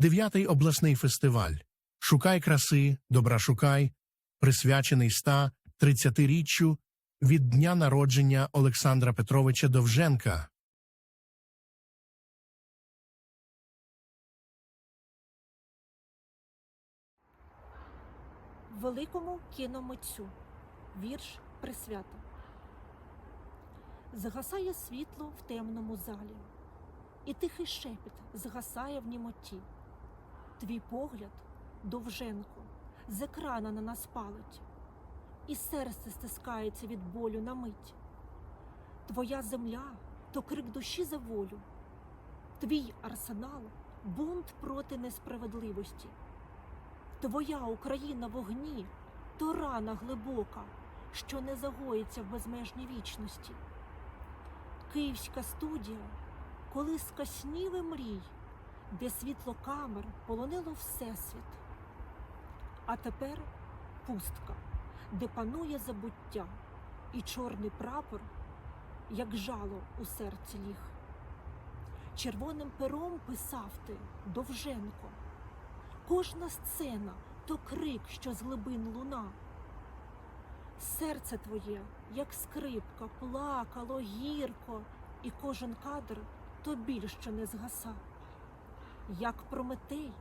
Дев'ятий обласний фестиваль Шукай краси, добра шукай, присвячений 130-річчю від дня народження Олександра Петровича Довженка. Великому кіномитцю. Вірш присвята. Згасає світло в темному залі, і тихий шепіт згасає в німоті. Твій погляд, довженко, з екрана на нас палить, і серце стискається від болю на мить. Твоя земля то крик душі за волю, твій арсенал бунт проти несправедливості. Твоя Україна в огні то рана глибока, що не загоїться в безмежній вічності. Київська студія, коли скасніли мрій, де світло камер полонило всесвіт. А тепер пустка, де панує забуття, і чорний прапор, як жало у серці ліг. Червоним пером писав ти Довженко. Кожна сцена то крик, що з глибин луна. Серце твоє, як скрипка, плакало гірко, і кожен кадр то біль, що не згаса. Як Прометей,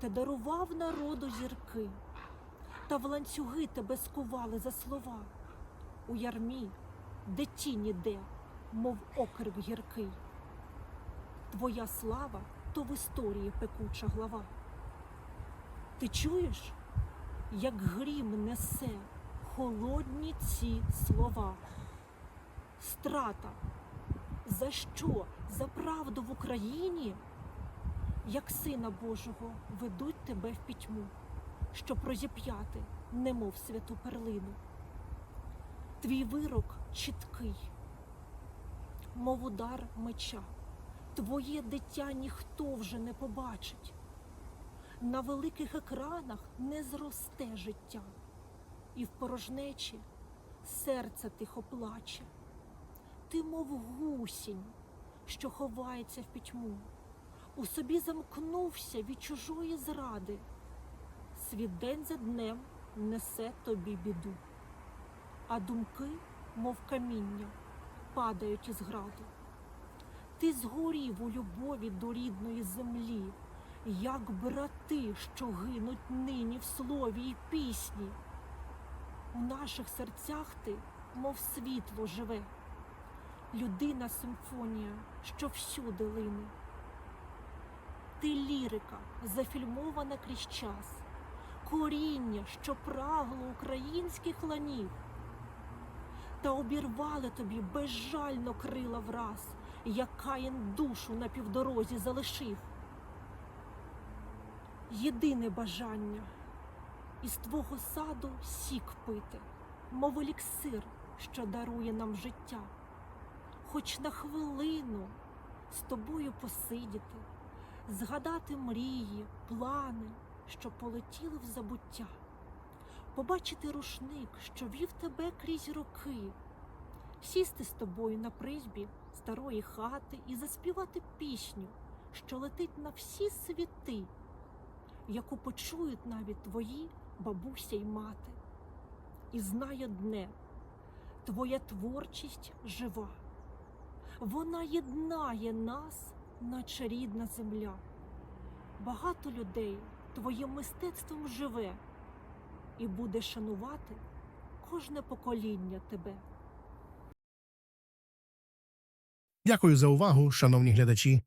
ти дарував народу зірки, та в ланцюги тебе скували за слова. У ярмі, де тіні де, мов окрик гіркий. Твоя слава то в історії пекуча глава. Ти чуєш, як грім несе холодні ці слова? Страта. За що? За правду в Україні? Як сина Божого ведуть тебе в пітьму, щоб розіп'яти, немов святу перлину. Твій вирок чіткий, мов удар меча. Твоє дитя ніхто вже не побачить. На великих екранах не зросте життя, і в порожнечі серце тихо плаче. Ти, мов гусінь, що ховається в пітьму, у собі замкнувся від чужої зради. Світ день за днем несе тобі біду, а думки, мов каміння, падають із граду. Ти згорів у любові до рідної землі як брати, що гинуть нині в слові і пісні. У наших серцях ти, мов світло живе, людина симфонія, що всюди лине. Ти лірика, зафільмована крізь час, коріння, що прагло українських ланів. Та обірвали тобі безжально крила враз, як Каїн душу на півдорозі залишив. Єдине бажання із твого саду сік пити, мов еліксир, що дарує нам життя, хоч на хвилину з тобою посидіти, згадати мрії, плани, що полетіли в забуття, побачити рушник, що вів тебе крізь роки, сісти з тобою на призьбі старої хати і заспівати пісню, що летить на всі світи яку почують навіть твої бабуся й мати. І знай одне, твоя творчість жива, вона єднає нас, наче рідна земля. Багато людей твоїм мистецтвом живе і буде шанувати кожне покоління тебе. Дякую за увагу, шановні глядачі.